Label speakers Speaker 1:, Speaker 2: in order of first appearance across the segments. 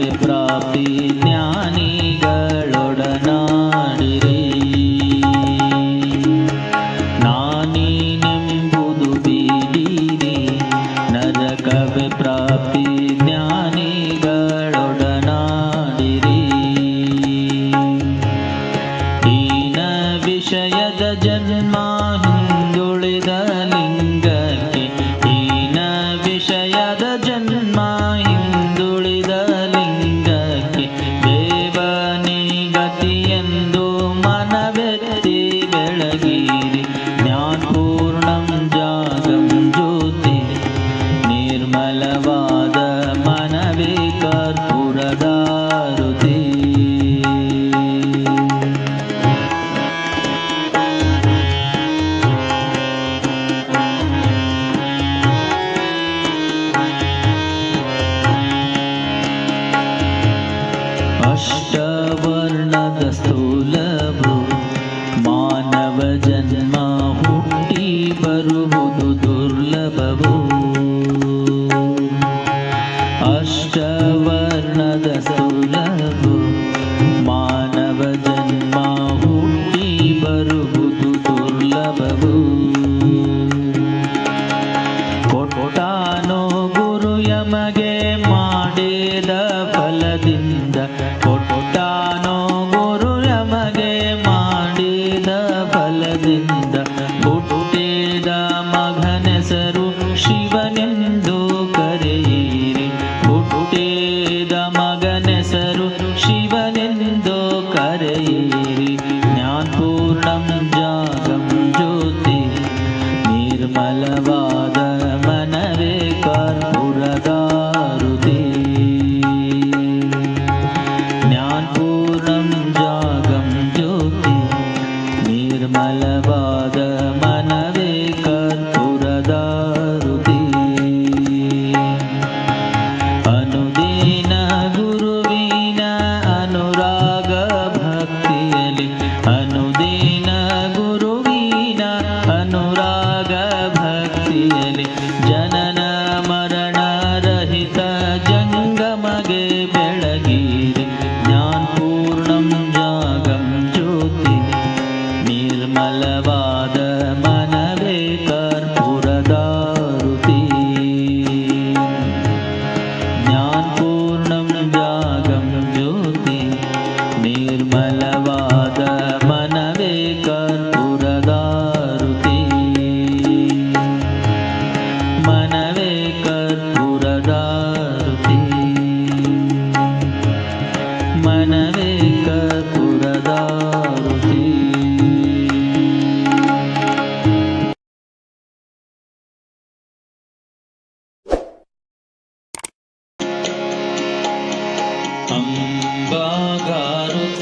Speaker 1: प्राप्ति अष्टवर्णद பலவா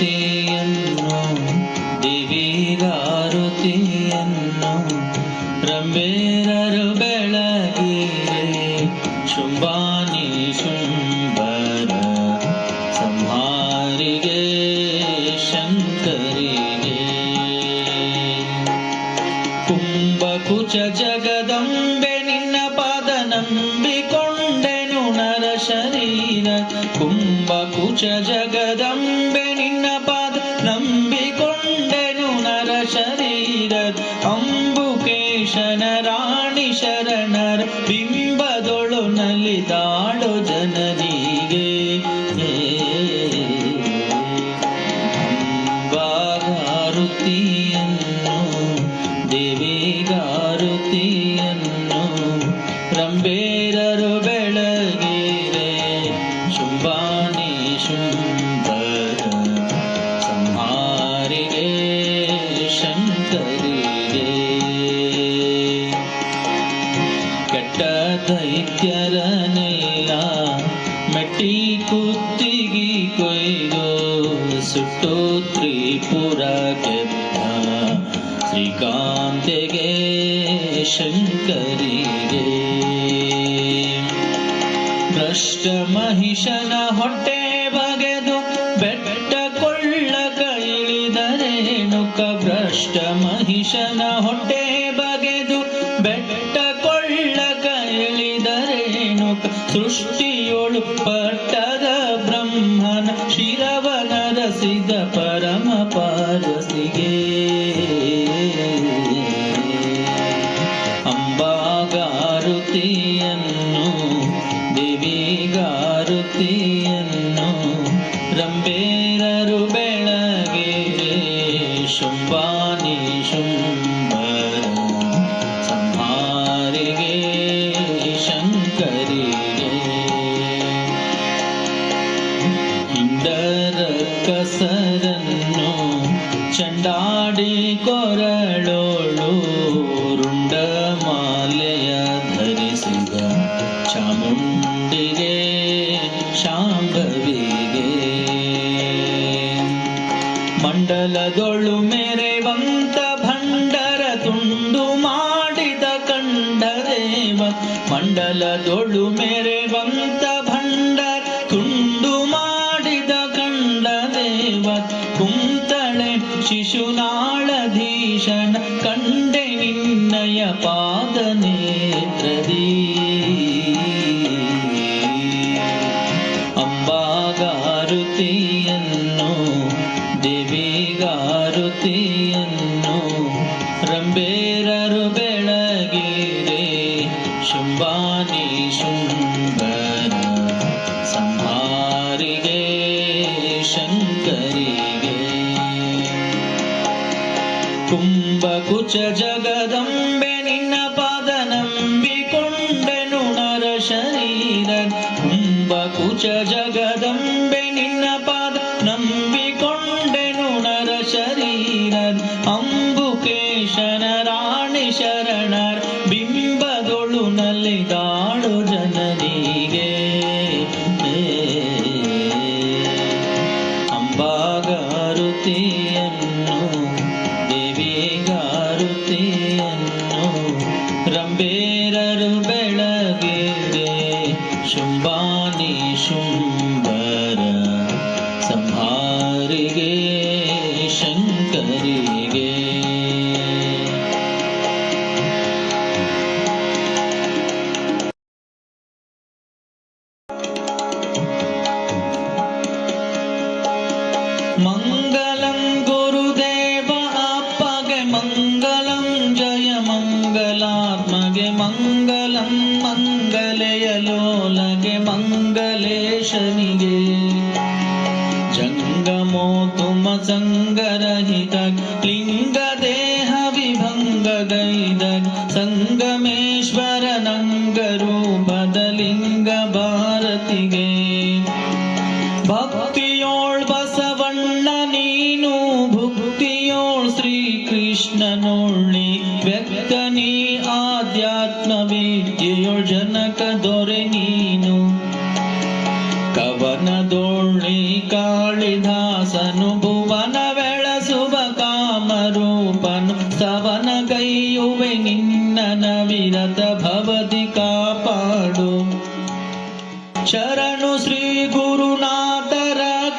Speaker 1: Namaste. ಅಂಬುಕೇಶನ ರಾಣಿ ಶರಣರ ಬಿಂಬದೊಳು ನಲಿದಾಡೋ ಸುಟ್ಟು ತ್ರಿಪುರಕ್ಕೆದ್ದ ಶ್ರೀಕಾಂತೆಗೆ ಶಂಕರಿಗೆ. ಭ್ರಷ್ಟ ಮಹಿಷನ ಹೊಟ್ಟೆ ಬಗೆದು ಬೆಟ್ಟ ಕೊಳ್ಳ ಕೈಳಿದರೇಣುಕ ಭ್ರಷ್ಟ ಮಹಿಷನ ಜ್ಯೋತಿಯನ್ನು ಮಂಡಲದೊಳುಮೆ ಶಂಕರಿಗೆ. ಕುಂಭಕುಚ ಜಗದಂ 城堡。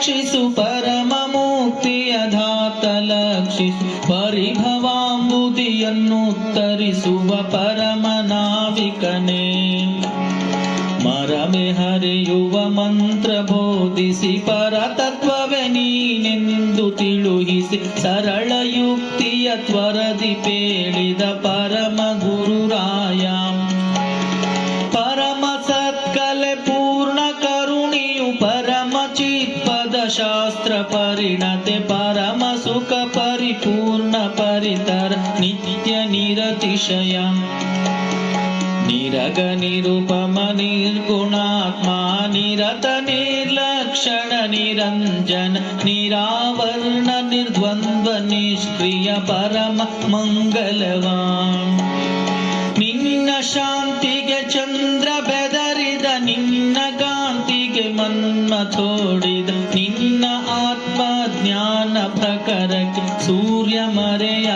Speaker 1: ರಕ್ಷಿಸು ಪರಮ ಮುಕ್ತಿಯ ಧಾತ ಲಕ್ಷಿಸು ಪರಿಭವಾಂಬುದಿಯನ್ನುತ್ತರಿಸುವ ಪರಮ ನಾವಿಕನೇ. ಮರಮೆ ಹರಿಯುವ ಮಂತ್ರ ಬೋಧಿಸಿ ಪರತತ್ವವೇ ನೀನೆಂದು ತಿಳುಹಿಸಿ ಸರಳ ಸಂಶಯ ನಿರಗ ನಿರುಪಮ ನಿರ್ಗುಣಾತ್ಮ ನಿರತ ನಿರ್ಲಕ್ಷಣ ನಿರಂಜನ, ನಿರಾವರ್ಣ ನಿರ್ದ್ವಂದ್ವ ನಿಷ್ಕ್ರಿಯ ಪರಮ ಮಂಗಲವಾ ನಿನ್ನ ಶಾಂತಿಗೆ ಚಂದ್ರ ಬೆದರಿದ, ನಿನ್ನ ಕಾಂತಿಗೆ ಮನ್ಮ ತೋಡಿದ, ನಿನ್ನ ಆತ್ಮ ಜ್ಞಾನ ಪ್ರಕರಕ್ಕೆ ಸೂರ್ಯ ಮರೆಯ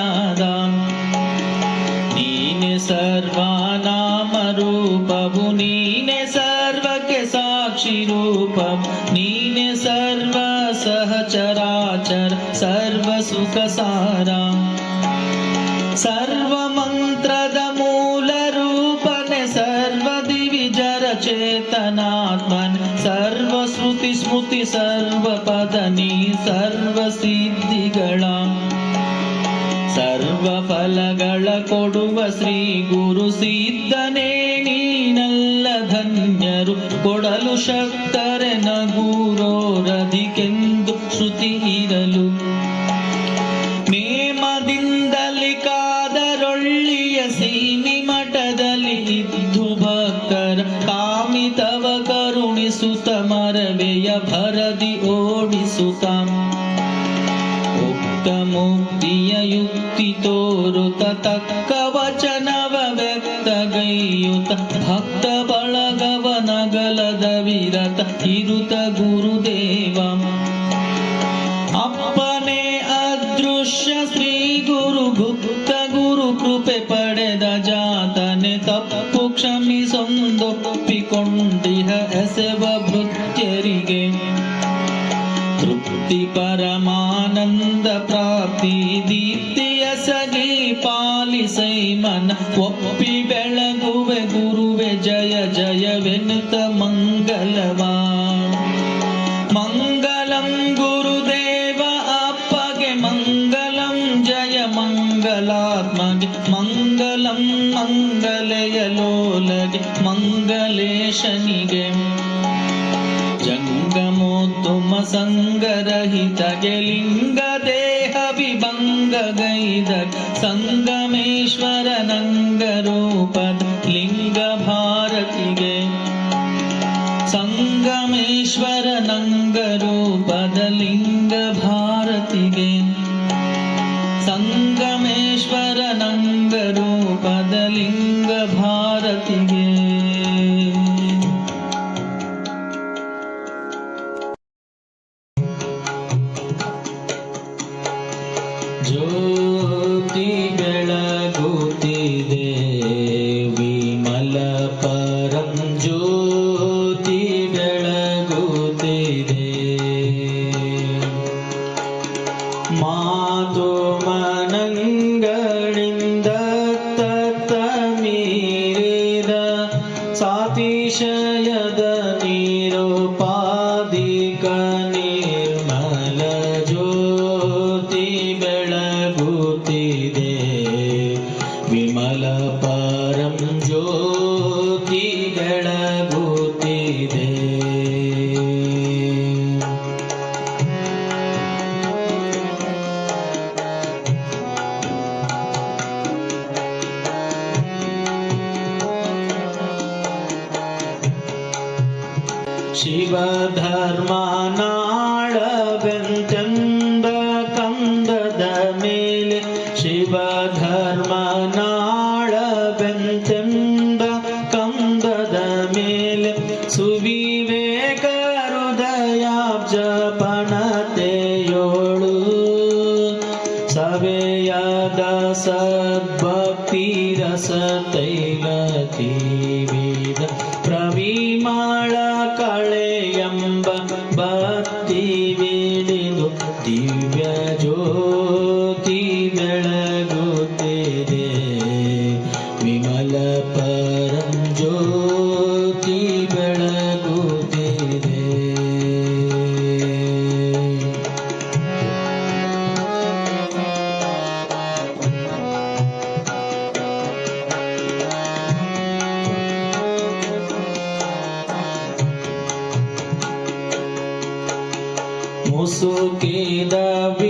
Speaker 1: ಚೇತನಾತ್ಮನೆ ಸರ್ವ ಶ್ರುತಿ ಸ್ಮೃತಿ ಸರ್ವ ಪದನಿ ಸರ್ವ ಸಿದ್ಧಿಗಳ ಸರ್ವ ಫಲಗಳ ಕೊಡುವ ಶ್ರೀ ಗುರು ಸಿದ್ಧನೇ ನೀನಲ್ಲ ಧನ್ಯರು ಕೊಡಲು ಶಕ್ತರೆ ನಗೂರೋರಧಿಕೆಂದು ಶ್ರುತಿ ಇರಲು ನೇಮದಿಂದಲಿ ಕಾದರೊಳ್ಳಿಯ ಸೀನಿ ಮಠದಲ್ಲಿ ಇದ್ದು ಭಕ್ತರ ಕಾಮಿತವ ಕರುಣಿಸುತ್ತ ಮರವೆಯ ಭರದಿ ಓಡಿಸುತ್ತ ಉಕ್ತ ಮುಕ್ತಿಯ ಯುಕ್ತಿ ತೋರುತ ತಕ್ಕ ವಚನವ ವ್ಯಕ್ತಗೈಯುತ ಭಕ್ತ ಬಳಗವ ನಗಲದ ವಿರತ ಇರುತ ಗುರುದೇವ ತೃಪ್ತಿ ಪರಮಾನಂದ ಪ್ರಾಪ್ತಿ ದೀಪ್ತಿಯ ಸಗಿ ಪಾಲಿಸೈ ಮನ ಒಪ್ಪಿ ಬೆಳಗುವೆ ಗುರುವೆ ಜಯ ಜಯವೆನ್ನುತ್ತ ಸಂಗರಹಿತಗೆ ಲಿಂಗ ದೇಹ ವಿಭಂಗಗೈದ ಸಂಗಮೇಶ್ವರ ನಂಗರೂಪದ ಲಿಂಗ ಭಾರತಿಗೆ. ಸಂಗಮೇಶ್ವರ ನಂಗರೂಪದ ಲಿಂಗ ಭಾರತಿಗೆ. ಸಂಗಮೇಶ್ವರ ನಂಗರೂಪದ ಲಿಂಗ
Speaker 2: momentum.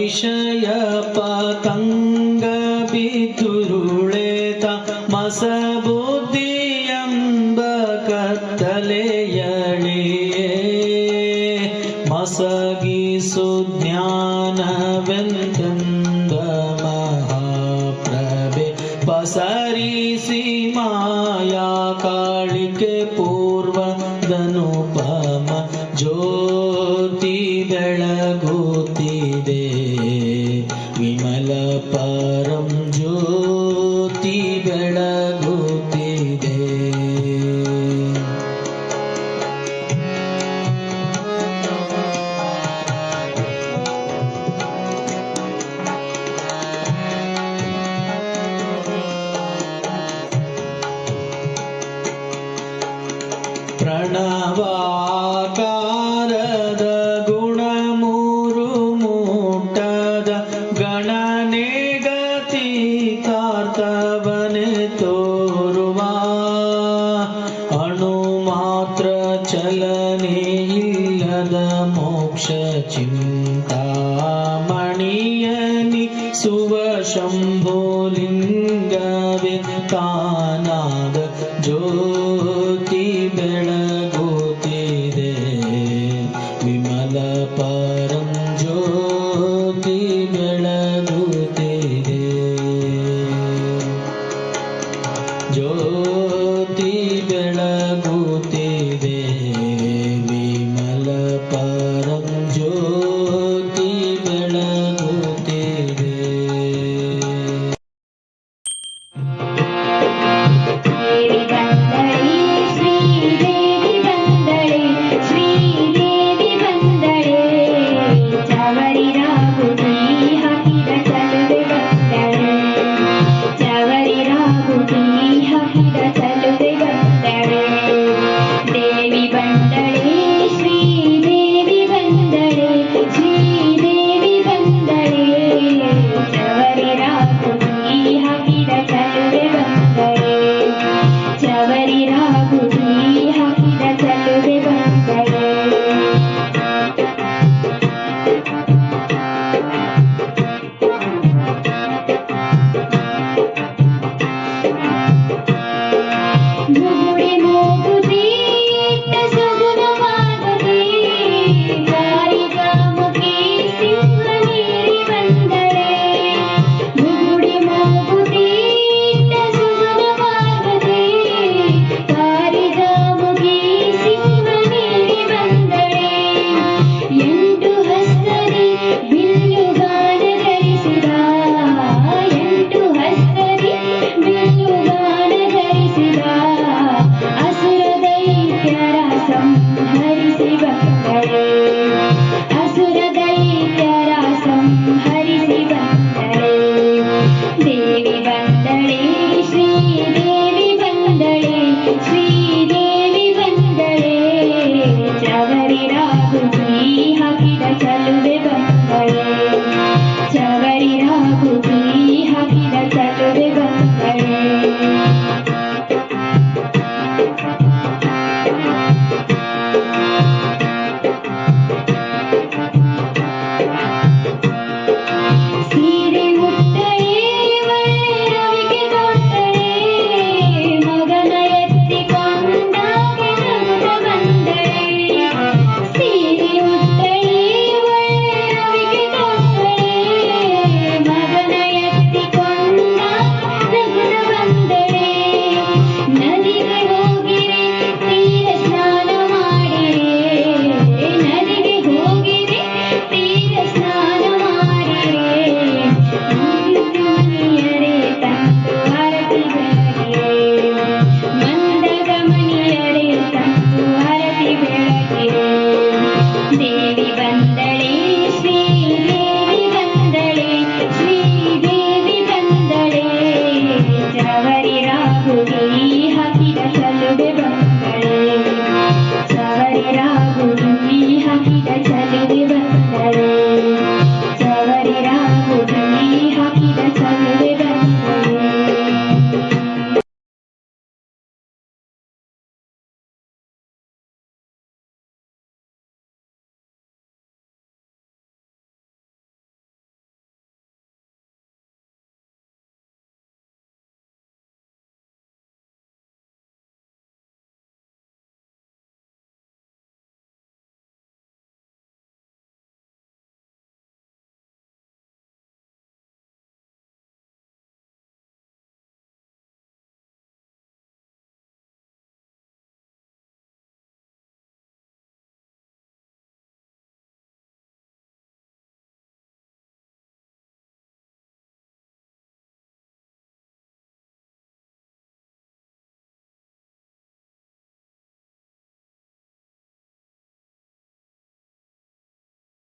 Speaker 2: विषय पतङ्गपितुरुळेता मसबु दियम्ब मसगि सुज्ञानविध्यम्ब महाप्रभे वसरि सीमाया कालिक पूर्वदनुपम ज्यो चिन्ता मणियनि सुवशम्भो